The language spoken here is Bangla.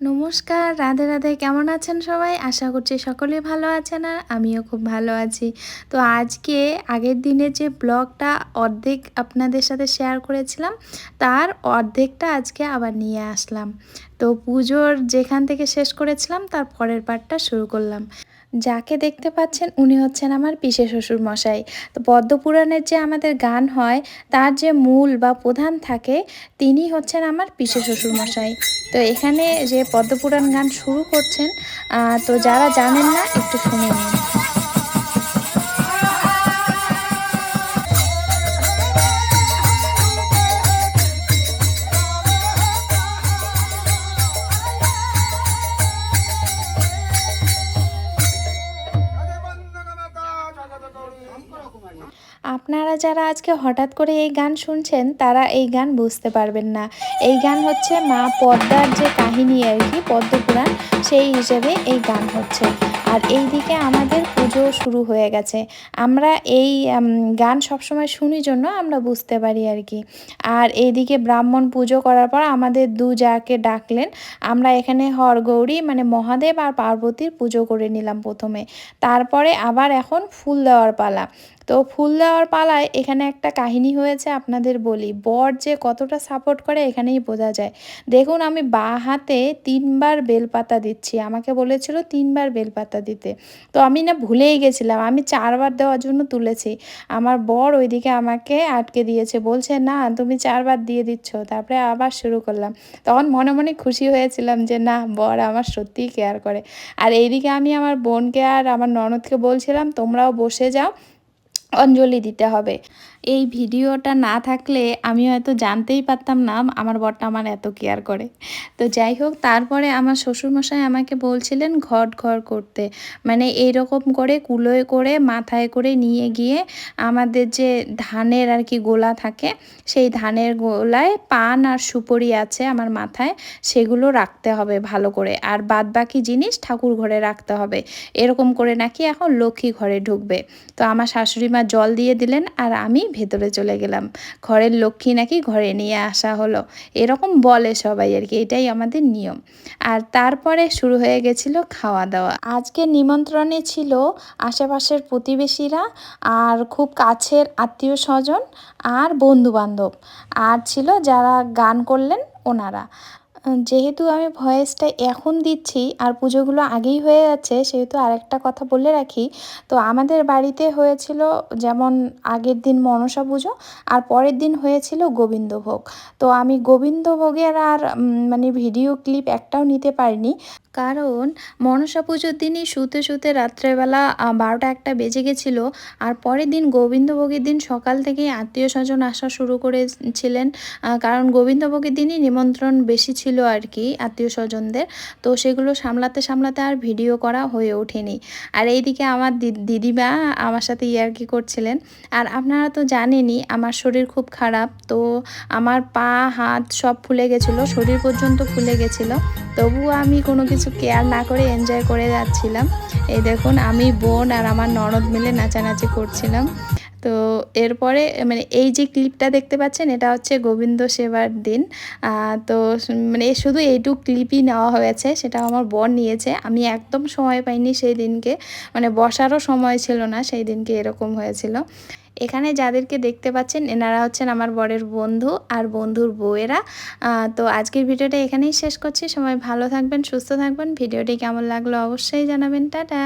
নমস্কার, রাধে রাধে, কেমন আছেন সবাই? আশা করছি সকলে ভালো আছেন আর আমিও খুব ভালো আছি। তো আজকে আগের দিনে যে ব্লগটা অর্ধেক আপনাদের সাথে শেয়ার করেছিলাম, তার অর্ধেকটা আজকে আবার নিয়ে আসলাম। তো পুজোর যেখান থেকে শেষ করেছিলাম, তার পরের পার্টটা শুরু করলাম। যাকে দেখতে পাচ্ছেন উনি হচ্ছেন আমার পিসে শ্বশুর মশাই তো পদ্মপুরাণের যে আমাদের গান হয়, তার যে মূল বা প্রধান থাকে, তিনি হচ্ছেন আমার পিসে শ্বশুর মশাই তো এখানে যে পদ্মপুরাণ গান শুরু করছেন তো যারা জানেন না, একটু শুনে নিন। আপনারা যারা আজকে হঠাৎ করে এই গান শুনছেন, তারা এই গান বুঝতে পারবেন না। এই গান হচ্ছে মা পদ্মার যে কাহিনী আর কি, পদ্মপুরাণ, সেই হিসেবে এই গান হচ্ছে। আর এই দিকে আমাদের পুজো শুরু হয়ে গেছে। আমরা এই গান সবসময় শুনি জন্য আমরা বুঝতে পারি আর কি। আর এইদিকে ব্রাহ্মণ পুজো করার পর আমাদের দু যাকে ডাকলেন, আমরা এখানে হরগৌরী মানে মহাদেব আর পার্বতীর পুজো করে নিলাম প্রথমে। তারপরে আবার এখন ফুল দেওয়ার পালা। তো ফুল দেওয়ার পালায় এখানে একটা কাহিনী হয়েছে আপনাদের বলি। বর যে কতটা সাপোর্ট করে এখানেই বোঝা যায়। দেখুন আমি বা হাতে তিনবার বেলপাতা দিচ্ছি। আমাকে বলেছিল তিনবার বেলপাতা দিতে। তো আমি না ভুলেই গেছিলাম। আমি চারবার দেওয়ার জন্য তুলেছি। আমার বর ওইদিকে আমাকে আটকে দিয়েছে। বলছে, না, তুমি চারবার দিয়ে দিচ্ছ। তারপরে আবার শুরু করলাম। তখন মনে মনে খুশি হয়েছিলাম যে, না, বর আমার সত্যিই কেয়ার করে। আর এইদিকে আমি আমার বোনকে আর আমার ননদকে বলছিলাম, তোমরাও বসে যাও। অঞ্জলি দিতে হবে। এই ভিডিওটা না থাকলে আমি হয়তো জানতেই পারতাম না আমার বরটা আমার এত কেয়ার করে। তো যাই হোক, তারপরে আমার শ্বশুরমশাই আমাকে বলছিলেন ঘট ঘর করতে। মানে এইরকম করে কুলোয় করে মাথায় করে নিয়ে গিয়ে আমাদের যে ধানের আর কি গোলা থাকে, সেই ধানের গোলায় পান আর সুপরি আছে আমার মাথায়, সেগুলো রাখতে হবে ভালো করে। আর বাদ বাকি জিনিস ঠাকুর ঘরে রাখতে হবে। এরকম করে নাকি এখন লক্ষ্মী ঘরে ঢুকবে। তো আমার শাশুড়ি মা জল দিয়ে দিলেন আর আমি ভেতরে চলে গেলাম। ঘরের লক্ষ্মী নাকি ঘরে নিয়ে আসা হলো। এরকম বলে সবাই আর কি, এটাই আমাদের নিয়ম। আর তারপরে শুরু হয়ে গেছিল খাওয়া দাওয়া আজকে নিমন্ত্রণে ছিল আশেপাশের প্রতিবেশীরা আর খুব কাছের আত্মীয় স্বজন আর বন্ধু বান্ধব আর ছিল যারা গান করলেন ওনারা। যেহেতু আমি ভয়েসটা এখন দিচ্ছি আর পুজোগুলো আগেই হয়ে যাচ্ছে সেহেতু আরেকটা কথা বলে রাখি। তো আমাদের বাড়িতে হয়েছিল যেমন আগের দিন মনসা পুজো আর পরের দিন হয়েছিল গোবিন্দভোগ। তো আমি গোবিন্দভোগের আর মানে ভিডিও ক্লিপ একটাও নিতে পারিনি। কারণ মনসা পুজোর দিনই শুতে শুতে রাত্রেবেলা বারোটা একটা বেজে গেছিল আর পরের দিন গোবিন্দভোগের দিন সকাল থেকেই আত্মীয় স্বজন আসা শুরু করেছিলেন। কারণ গোবিন্দভোগের দিনই নিমন্ত্রণ বেশি ছিল। আর কি, আত্মীয় স্বজনদের। তো সেগুলো সামলাতে সামলাতে আর ভিডিও করা হয়ে ওঠেনি। আর এইদিকে আমার দিদিমা আমার সাথে ইয়ার্কি করছিলেন। আর আপনারা তো জানেনই, আমার শরীর খুব খারাপ। তো আমার পা, হাত সব ফুলে গেছিল, শরীর পর্যন্ত ফুলে গেছিল। তবুও আমি কোনো কিছু কেয়ার না করে এনজয় করে যাচ্ছিলাম। এই দেখুন, আমি বোন আর আমার ননদ মিলে নাচানাচি করছিলাম। তো এরপরে মানে এই যে ক্লিপটা দেখতে পাচ্ছেন, এটা হচ্ছে গোবিন্দ সেবার দিন। তো মানে শুধু এইটুক ক্লিপই নেওয়া হয়েছে সেটা আমার বর নিয়েছে। আমি একদম সময় পাইনি সেই দিনকে মানে বসারও সময় ছিল না, সেই দিনকে এরকম হয়েছিল। এখানে যাদেরকে দেখতে পাচ্ছেন, এনারা হচ্ছেন আমার বরের বন্ধু আর বন্ধুর বউয়েরা। তো আজকের ভিডিওটা এখানেই শেষ করছি। সবাই ভালো থাকবেন, সুস্থ থাকবেন। ভিডিওটি কেমন লাগল অবশ্যই জানাবেন। টাটা!